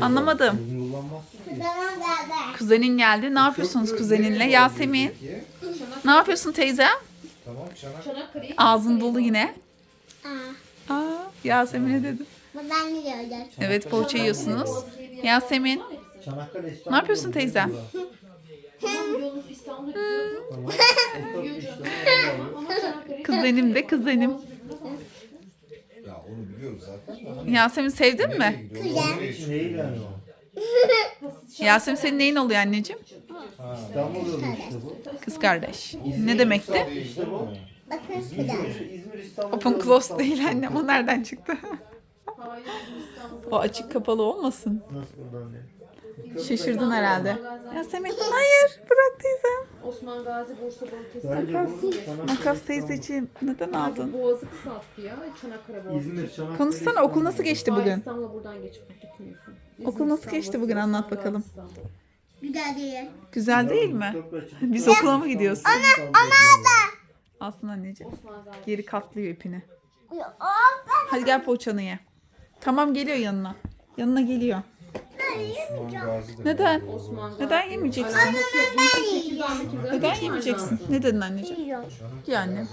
Anlamadım. Kuzenin geldi. Ne yapıyorsunuz kuzeninle? Yasemin. Ne yapıyorsun teyze? Tamam. Ağzın dolu yine. Aa, Yasemin'e dedim. buradan. Evet poğaça yiyorsunuz. Yasemin. Ne yapıyorsun teyze? Yolunuz İstanbul'a gidiyordu. Ama Çanakkale'ye Kuzenim de kuzenim. Ya onu biliyoruz zaten. de. Yasemin sevdin mi? Güzel. Değil yani o. Yasemin senin neyin oluyor anneciğim? İstanbul yolu işte bu. Kız kardeş. Ne demekti? İşte bu. Bakın güzel. İzmir İstanbul. Open yolu close İstanbul. değil annem. O nereden çıktı? O açık kapalı olmasın. Nasıl buradan? Şaşırdın herhalde. Yasemin hayır bırak teyzem. Osman Gazi Bursa Balıkesir. Bence Makas. bu Çanakkale Makas teyzeciğim neden aldın? Boğazı kısalttı ya. Çanakkale Boğazı. İzmir Çanakkale. Konuşsana okul nasıl geçti bugün? İstanbul'a buradan geçip gitmiyorsun. İzmir, Okul nasıl İstanbul, geçti bugün? Osman Anlat Gazi, bakalım. İstanbul. Güzel değil. Güzel değil mi? Biz okula mı gidiyorsun? Ana ana Alsın anneciğim. Osman Gazi. Geri katlıyor ipini. Hadi gel poğaçanı ye. Tamam geliyor yanına. Yanına geliyor. Osman Gazi de Neden? var. Osman. Neden yemeyeceksin? Biraz Neden yemeyeceksin? Ne dedin anneciğim? Gel annem.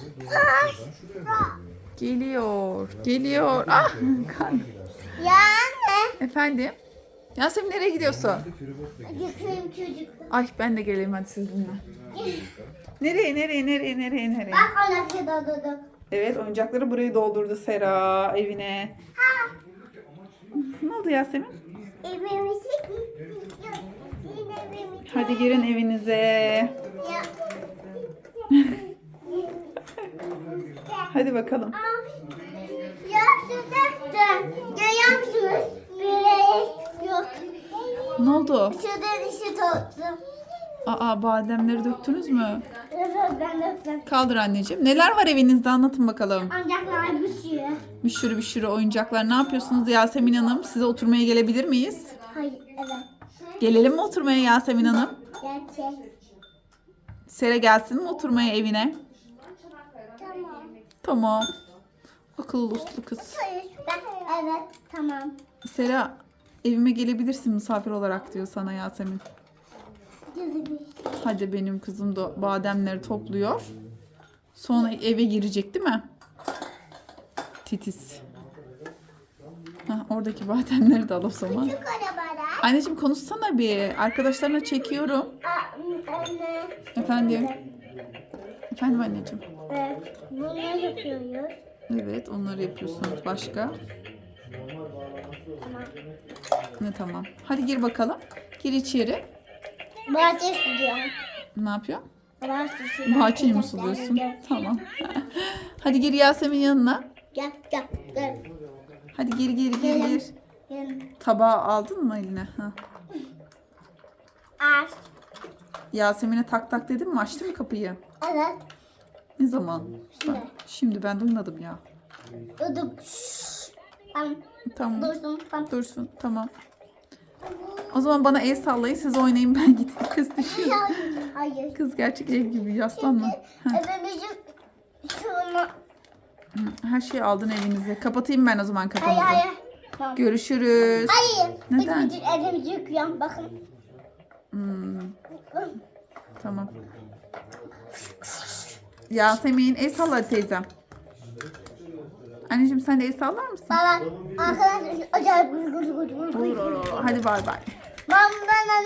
Geliyor. Geliyor. Ah. kan. Ya anne. Efendim? Yasemin nereye gidiyorsun? Yıkayım çocuk. Ay ben de geleyim hadi sizinle. Nereye nereye nereye nereye nereye? Bak ona kıdaladım. Evet oyuncakları burayı doldurdu Sera evine. Ne oldu Yasemin? Evimizi. Hadi girin evinize. Hadi bakalım. Ne oldu? Şuradan işi tuttum. Aa bademleri döktünüz mü? Ben. Kaldır anneciğim. Neler var evinizde anlatın bakalım. Ancaklar bir şey. Bir sürü bir sürü oyuncaklar. Ne yapıyorsunuz Yasemin Hanım? Size oturmaya gelebilir miyiz? Hayır evet. Gelelim mi oturmaya Yasemin Hanım? Gerçek. Sera gelsin mi oturmaya evine? Tamam. Tamam. Akıllı uslu kız. Ben evet tamam. Sera evime gelebilirsin misafir olarak diyor sana Yasemin. Hadi benim kızım da bademleri topluyor. Sonra eve girecek değil mi? Titiz. Hah, oradaki bademleri de al o zaman. Küçük arabalar. Anneciğim konuşsana bir. Arkadaşlarına çekiyorum. Aa, Anne. Efendim. Efendim anneciğim. Evet. Bunu yapıyoruz. Evet onları yapıyorsunuz. Başka? Ne tamam. Hadi gir bakalım. Gir içeri. Bahçe suluyorum. Ne yapıyor? Bahçe suluyorum. Bahçeyi mi suluyorsun? Tamam. Hadi gir Yasemin yanına. Gel gel gel. Hadi gir gir gir gir. Gel. Tabağı aldın mı eline? Ha. Aç. Yasemin'e tak tak dedim mi? Açtı mı kapıyı? Evet. Ne zaman? Şimdi. Şimdi ben duymadım ya. Dudum. Tamam. Tamam. Dursun. Tamam. Dursun. Tamam. O zaman bana el sallayın siz oynayın ben gideyim. Kız düşüyor. Hayır. Hayır. Kız gerçek ev gibi yaslanma. Evimizin şunu. Her şeyi aldın evinize. Kapatayım ben o zaman Hayır kapımızı. hayır. Tamam. Görüşürüz. Hayır. Neden? Biz bütün evimizi yıkıyorum. Bakın. Hmm, tamam. Yasemin el salla teyzem. Anneciğim sen de el sallar mısın? Baba arkadaşlar acayip gurur gurur gurur. Hadi bay bay. Baba bana